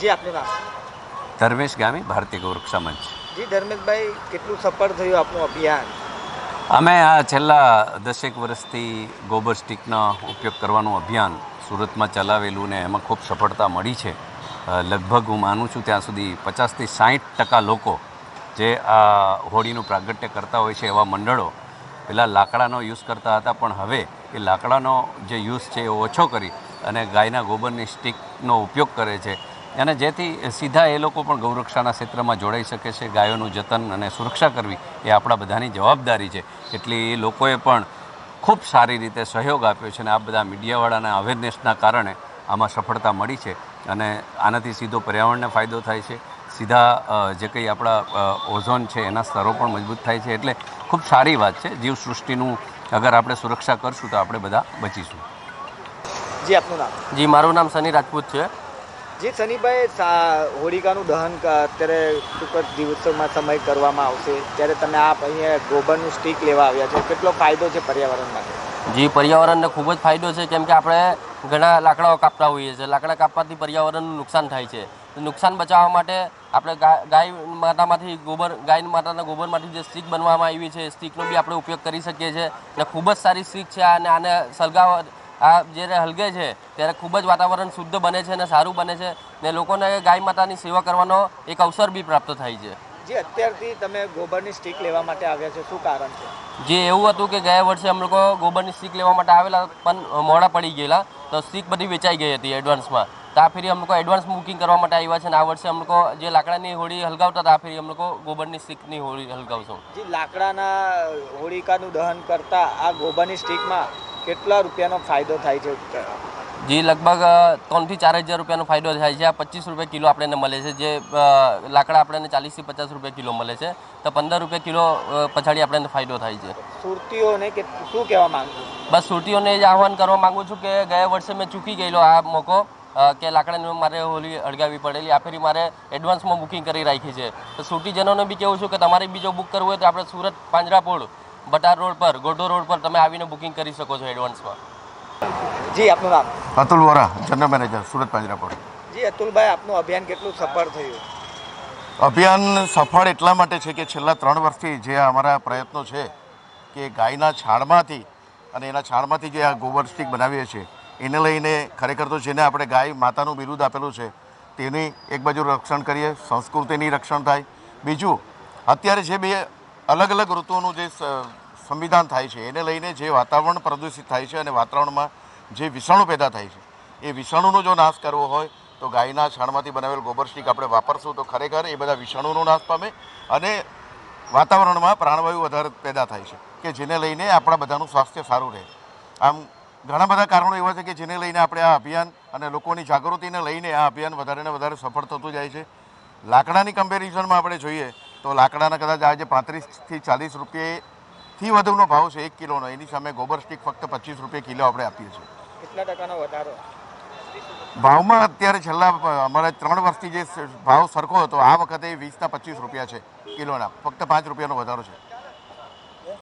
જી આપનું નામ ધર્મેશ ગામી ભારતીય ગૌરક્ષા મંચ. જી ધર્મેશભાઈ કેટલું સફળ થયું આપનું અભિયાન? અમે આ છેલ્લા દસેક વર્ષથી ગોબર સ્ટિકનો ઉપયોગ કરવાનું અભિયાન સુરતમાં ચલાવેલું ને એમાં ખૂબ સફળતા મળી છે. લગભગ હું માનું છું ત્યાં સુધી પચાસથી સાઠ ટકા લોકો જે આ હોળીનું પ્રાગટ્ય કરતા હોય છે એવા મંડળો પહેલાં લાકડાનો યુઝ કરતા હતા પણ હવે એ લાકડાનો જે યુઝ છે એ ઓછો કરી અને ગાયના ગોબરની સ્ટિકનો ઉપયોગ કરે છે. અને જેથી સીધા એ લોકો પણ ગૌરક્ષાના ક્ષેત્રમાં જોડાઈ શકે છે. ગાયોનું જતન અને સુરક્ષા કરવી એ આપણા બધાની જવાબદારી છે. એટલે એ લોકોએ પણ ખૂબ સારી રીતે સહયોગ આપ્યો છે અને આ બધા મીડિયાવાળાના અવેરનેસના કારણે આમાં સફળતા મળી છે અને આનાથી સીધો પર્યાવરણને ફાયદો થાય છે. સીધા જે કંઈ આપણા ઓઝોન છે એના સ્તરો પણ મજબૂત થાય છે. એટલે ખૂબ સારી વાત છે. જીવસૃષ્ટિનું અગર આપણે સુરક્ષા કરશું તો આપણે બધા બચીશું. જી આપનું નામ? જી મારું નામ સની રાજપૂત છે. જી સનીભાઈ સા- હોળિકાનું દહન અત્યારે ટૂંક જ દિવસોમાં સમય કરવામાં આવશે, ત્યારે તમે આપ અહીંયા ગોબરનું સ્ટીક લેવા આવ્યા છો. કેટલો ફાયદો છે પર્યાવરણ માટે? જી, પર્યાવરણને ખૂબ જ ફાયદો છે, કેમ કે આપણે ઘણા લાકડાઓ કાપતા હોઈએ છીએ. લાકડા કાપવાથી પર્યાવરણનું નુકસાન થાય છે. નુકસાન બચાવવા માટે આપણે ગાય માતામાંથી ગોબર ગાય માતાના ગોબરમાંથી જે સ્ટીક બનવામાં આવી છે સ્ટીકનો બી આપણે ઉપયોગ કરી શકીએ છીએ. અને ખૂબ જ સારી સ્ટીક છે, અને આને સળગાવ આ જ્યારે હલગે છે ત્યારે ખૂબ જ વાતાવરણ શુદ્ધ બને છે અને સારું બને છે ને લોકોને ગાય માતાની સેવા કરવાનો એક અવસર બી પ્રાપ્ત થાય છે. જે અત્યારથી તમે ગોબરની સ્ટીક લેવા માટે આવ્યા છો શું કારણ છે? જે એવું હતું કે ગયા વર્ષે અમે લોકો ગોબરની સ્ટીક લેવા માટે આવેલા પણ મોડા પડી ગયેલા તો સ્ટીક બધી વેચાઈ ગઈ હતી એડવાન્સમાં. તો આ ફેરી અમે લોકો એડવાન્સ બુકિંગ કરવા માટે આવ્યા છે અને આ વર્ષે અમે લોકો જે લાકડાની હોળી હલગાવતા હતા આ ફેરી અમે લોકો ગોબરની સ્ટીકની હોળી હલગાવશું. જે લાકડાના હોળિકાનું દહન કરતા આ ગોબરની સ્ટીકમાં કેટલા રૂપિયાનો ફાયદો થાય છે? જે લગભગ ત્રણથી ચાર હજાર રૂપિયાનો ફાયદો થાય છે. આ પચીસ રૂપિયા કિલો આપણને મળે છે. જે લાકડા આપણને ચાલીસથી પચાસ રૂપિયા કિલો મળે છે. તો પંદર રૂપિયા કિલો પછાડી આપણને ફાયદો થાય છે. સુરતીઓને કે શું કહેવા માંગુ બસ સુરતીઓને જ આહવાન કરવા માંગુ છું કે ગયા વર્ષે મેં ચૂકી ગયેલો આ મોકો કે લાકડાની મારે હોલી અળગાવી પડેલી. આ ફેરી મારે એડવાન્સમાં બુકિંગ કરી રાખી છે. તો સુરતીજનોને બી કેવું છું કે તમારે બીજો બુક કરવું હોય તો આપણે સુરત પાંજરાપોળ બટાર રોડ પર ગોઢો રોડ પર તમે આવીને બુકિંગ કરી શકો છો એડવાન્સમાં જી આપનું નામ? Atul Vora general manager Surat Panjrapol. જી અતુલભાઈ આપનું અભિયાન કેટલું સફળ થયું? અભિયાન સફળ એટલા માટે છે કે છેલ્લા ત્રણ વર્ષથી જે અમારા પ્રયત્નો છે કે ગાયના છાણમાંથી અને એના છાણમાંથી જે આ ગોબર સ્ટીક બનાવીએ છીએ એને લઈને ખરેખર તો જેને આપણે ગાય માતાનું બિરુદ આપેલું છે તેની એક બાજુ રક્ષણ કરીએ સંસ્કૃતિની રક્ષણ થાય. બીજું અત્યારે જે બે અલગ અલગ ઋતુઓનું જે સંવિધાન થાય છે, એને લઈને જે વાતાવરણ પ્રદૂષિત થાય છે અને વાતાવરણમાં જે વિષાણુ પેદા થાય છે, એ વિષાણુનો જો નાશ કરવો હોય, તો ગાયના છાણમાંથી બનાવેલ ગોબર સ્ટીક આપણે વાપરશું તો ખરેખર એ બધા વિષાણુનો નાશ પામે અને વાતાવરણમાં પ્રાણવાયુ વધારે પેદા થાય છે, કે જેને લઈને આપણા બધાનું સ્વાસ્થ્ય સારું રહે. આમ ઘણા બધા કારણો એવા છે કે જેને લઈને આપણે આ અભિયાન અને લોકોની જાગૃતિને લઈને આ અભિયાન વધારે ને વધારે સફળ થતું જાય છે. લાકડાની કમ્પેરિઝનમાં આપણે જોઈએ તો લાકડાના કદાચ આજે પાંત્રીસથી ચાલીસ રૂપિયાથી વધુનો ભાવ છે એક કિલોનો એની સામે ગોબર સ્ટીક ફક્ત પચીસ રૂપિયા કિલો આપણે આપીએ છીએ. કેટલા ટકાનો વધારો? ભાવમાં અત્યારે છેલ્લા અમારે ત્રણ વર્ષથી જે ભાવ સરખો હતો આ વખતે વીસના પચીસ રૂપિયા છે કિલોના ફક્ત પાંચ રૂપિયાનો વધારો છે.